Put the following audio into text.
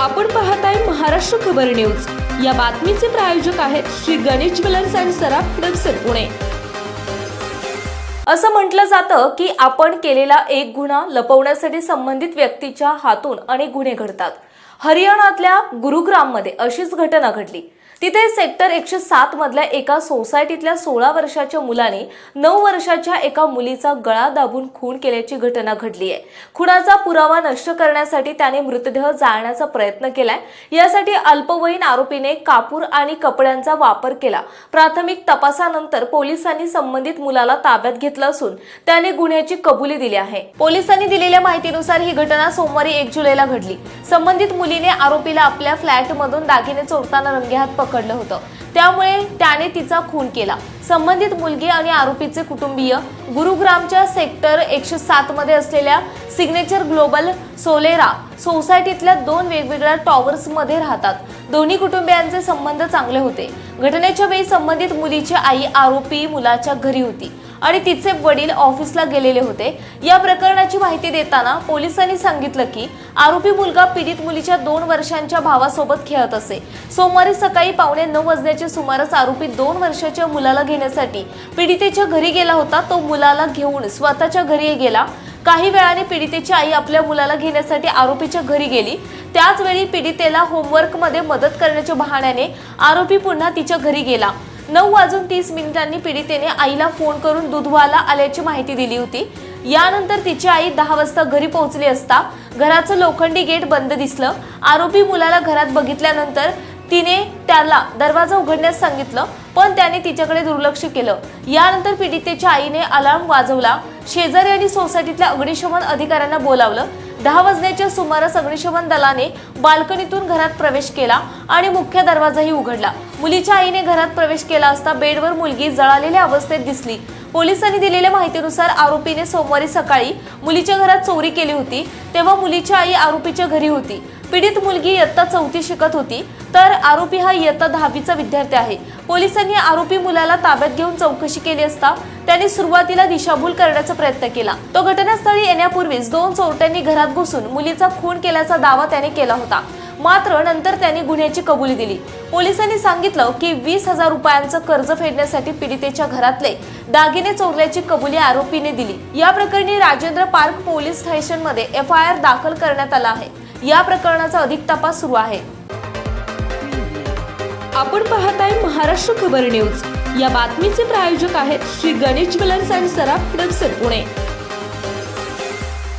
आपण पाहताय महाराष्ट्र खबर न्यूज. या बातमीचे प्रायोजक आहेत श्री गणेश ज्वेलर्स अँड सराफ हडपसर पुणे. असं म्हटलं जातं की आपण केलेला एक गुन्हा लपवण्यासाठी संबंधित व्यक्तीच्या हातून अनेक गुन्हे घडतात. हरियाणातल्या गुरुग्राममध्ये अशीच घटना घडली. तिथे सेक्टर एकशे सात मधल्या एका सोसायटीतल्या सोळा वर्षाच्या मुलाने नऊ वर्षाच्या एका मुलीचा गळा दाबून खून केल्याची घटना घडली आहे. खुनाचा पुरावा नष्ट करण्यासाठी त्याने मृतदेह जाळण्याचा प्रयत्न केलाय. यासाठी अल्पवयीन आरोपीने कापूर आणि कपड्यांचा वापर केला. प्राथमिक तपासानंतर पोलिसांनी संबंधित मुलाला ताब्यात घेतलं असून त्याने गुन्ह्याची कबुली दिली आहे. पोलिसांनी दिलेल्या माहितीनुसार ही घटना सोमवारी एक जुलैला घडली. संबंधित मुलीने आरोपीला आपल्या फ्लॅटमधून दागिने चोरताना रंगेहात पकडले. होतं. त्यामुळे त्याने तिचा खून केला. संबंधित मुलगी आणि आरोपीचे कुटुंबीय गुरुग्रामच्या सेक्टर एकशे सातमध्ये असलेल्या सिग्नेचर ग्लोबल सोलेरा सोसायटीतल्या दोन वेगवेगळ्या टॉवर्समध्ये राहतात. दोन्ही कुटुंबियांचे संबंध चांगले होते. घटनेच्या वेळी संबंधित मुलीची आई आरोपी मुलाच्या घरी होती. आणि तिचे वडील ऑफिसला गेलेले होते. या प्रकरणाची माहिती देताना पोलिसांनी सांगितलं की आरोपी मुलगा पीडित मुलीच्या दोन वर्षांच्या भावासोबत खेळत असे. सोमवारी सकाळी पावणे नऊ वाजण्याच्या सुमारास आरोपी दोन वर्षाच्या मुलाला घेण्यासाठी पीडितेच्या घरी गेला होता. तो मुलाला घेऊन स्वतःच्या घरी गेला. काही वेळाने पीडितेची आई आपल्या मुलाला घेण्यासाठी आरोपीच्या घरी गेली. त्याच वेळी पीडितेला होमवर्कमध्ये मदत करण्याच्या बहाण्याने आरोपी पुन्हा तिच्या घरी गेला. नऊ वाजून तीस मिनिटांनी पीडितेने आईला फोन करून दुधवाला आल्याची माहिती दिली होती. यानंतर तिची आई दहा वाजता घरी पोहोचली असता घराचं लोखंडी गेट बंद दिसलं. आरोपी मुलाला घरात बघितल्यानंतर तिने त्याला दरवाजा उघडण्यास सांगितलं पण त्याने तिच्याकडे दुर्लक्ष केलं. यानंतर पीडितेच्या आईने अलार्म वाजवला. शेजारी आणि सोसायटीतल्या अग्निशमन अधिकाऱ्यांना बोलावलं. दहा वाजण्याच्या सुमारास अग्निशमन दलाने बाल्कनीतून घरात प्रवेश केला आणि मुख्य दरवाजाही उघडला. मुलीच्या आईने घरात प्रवेश केला असता बेडवर मुलगी जळालेल्या अवस्थेत दिसली. पोलिसांनी दिलेल्या माहितीनुसार आरोपीने सोमवारी सकाळी मुलीच्या घरात चोरी केली होती तेव्हा मुलीची आई आरोपीच्या घरी होती. पीडित मुलगी इयत्ता चौथी शिकत होती तर आरोपी हा इयत्ता दहावीचा विद्यार्थी आहे. पोलिसांनी आरोपी मुलाला ताब्यात घेऊन चौकशी केली असता त्याने सुरुवातीला दिशाभूल करण्याचा प्रयत्न केला. तो घटनास्थळी येण्यापूर्वीच दोन चोरट्यांनी घरात घुसून मुलीचा खून केल्याचा दावा त्याने केला होता. मात्र नंतर त्यांनी गुन्ह्याची कबुली दिली. पोलिसांनी सांगितलं की वीस हजार रुपयांचं कर्ज फेडण्यासाठी पीडितेच्या घरातले दागिने चोरल्याची कबुली आरोपीने दिली. या प्रकरणी राजेंद्र पार्क पोलीस स्टेशनमध्ये एफ आय आर दाखल करण्यात आला आहे. या प्रकरणाचा अधिक तपास सुरू आहे. आपण पाहत आहे महाराष्ट्र खबर न्यूज. या बातमीचे प्रायोजक आहेत श्री गणेश ज्वेलर्स अँड सराफ हडपसर पुणे.